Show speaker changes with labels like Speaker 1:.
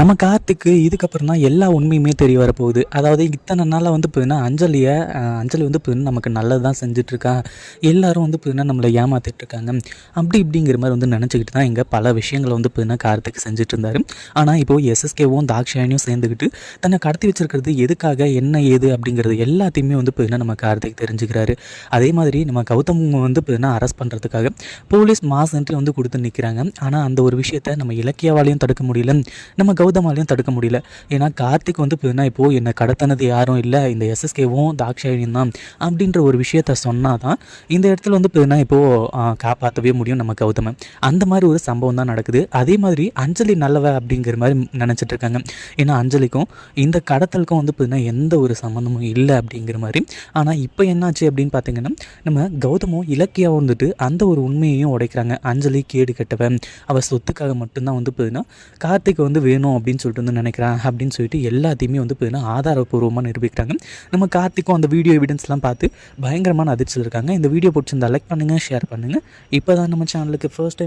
Speaker 1: நம்ம கார்த்திக்கு இதுக்கப்புறம் தான் எல்லா உண்மையுமே தெரிய வரப்போகுது. அதாவது இத்தனை நாளாக வந்து பார்த்தீங்கன்னா அஞ்சலியை அஞ்சலி வந்து பார்த்தீங்கன்னா நமக்கு நல்லது தான் செஞ்சிட்ருக்கா? எல்லாரும் வந்து பார்த்தீங்கன்னா நம்மளை ஏமாத்திட்ருக்காங்க. அப்படி இப்படிங்கிற மாதிரி வந்து நினச்சிக்கிட்டு தான் இங்கே பல விஷயங்களை வந்து பார்த்தீங்கன்னா கார்த்திக் செஞ்சுட்டு இருந்தார் ஆனால் இப்போது எஸ்எஸ்கேவும் தாக்ஷாயனியும் சேர்ந்துக்கிட்டு தன்னை கடத்தி வச்சிருக்கிறது எதுக்காக என்ன ஏது அப்படிங்கிறது எல்லாத்தையுமே வந்து பார்த்தீங்கன்னா நம்ம கார்த்திக் தெரிஞ்சுக்கிறாரு. அதே மாதிரி நம்ம கௌதம் வந்து பார்த்தீங்கன்னா அரெஸ்ட் பண்ணுறதுக்காக போலீஸ் மாஸ் என்ட்ரி வந்து கொடுத்து நிற்கிறாங்க ஆனால் அந்த ஒரு விஷயத்தை நம்ம இலக்கியவாலையும் தடுக்க முடியல. நம்ம கௌதமாலையும் தடுக்க முடியல. ஏன்னா கார்த்திக் வந்து பார்த்தீங்கன்னா இப்போது என்னை கடத்தினது யாரும் இல்லை இந்த எஸ்எஸ்கேவும் தாக்ஷாயினியும் தான் அப்படின்ற ஒரு விஷயத்த சொன்னால் தான் இந்த இடத்துல வந்து பார்த்தீங்கன்னா இப்போது காப்பாற்றவே முடியும் நம்ம கௌதமன். அந்த மாதிரி ஒரு சம்பவம் தான் நடக்குது. அதே மாதிரி அஞ்சலி நல்லவ அப்படிங்கிற மாதிரி நினச்சிட்டு இருக்காங்க. ஏன்னா அஞ்சலிக்கும் இந்த கடத்தலுக்கும் வந்து பார்த்தீங்கன்னா எந்த ஒரு சம்மந்தமும் இல்லை அப்படிங்கிற மாதிரி. ஆனால் இப்போ என்னாச்சு அப்படின்னு பார்த்தீங்கன்னா நம்ம கௌதமும் இலக்கியம் வந்துட்டு அந்த ஒரு உண்மையையும் உடைக்கிறாங்க. அஞ்சலி கேடு கெட்டவன். அவள் சொத்துக்காக மட்டும்தான் வந்து பார்த்தீங்கன்னா கார்த்திக் வந்து வேணும் அப்படின்னு சொல்லிட்டு வந்து நினைக்கிறான் அப்படின்னு சொல்லிட்டு எல்லாத்தையுமே வந்து பார்த்தீங்கன்னா ஆதாரப்பூர்வமாக நிரூபிக்கிறாங்க. நம்ம கார்த்திக்கும் அந்த வீடியோ எவிடன்ஸ்லாம் பார்த்து பயங்கரமான அதிர்ச்சியில் இருக்காங்க. இந்த வீடியோ பிடிச்சிருந்தா லைக் பண்ணுங்கள் ஷேர் பண்ணுங்கள் இப்போ தான் நம்ம சேனலுக்கு ஃபர்ஸ்ட் டைம்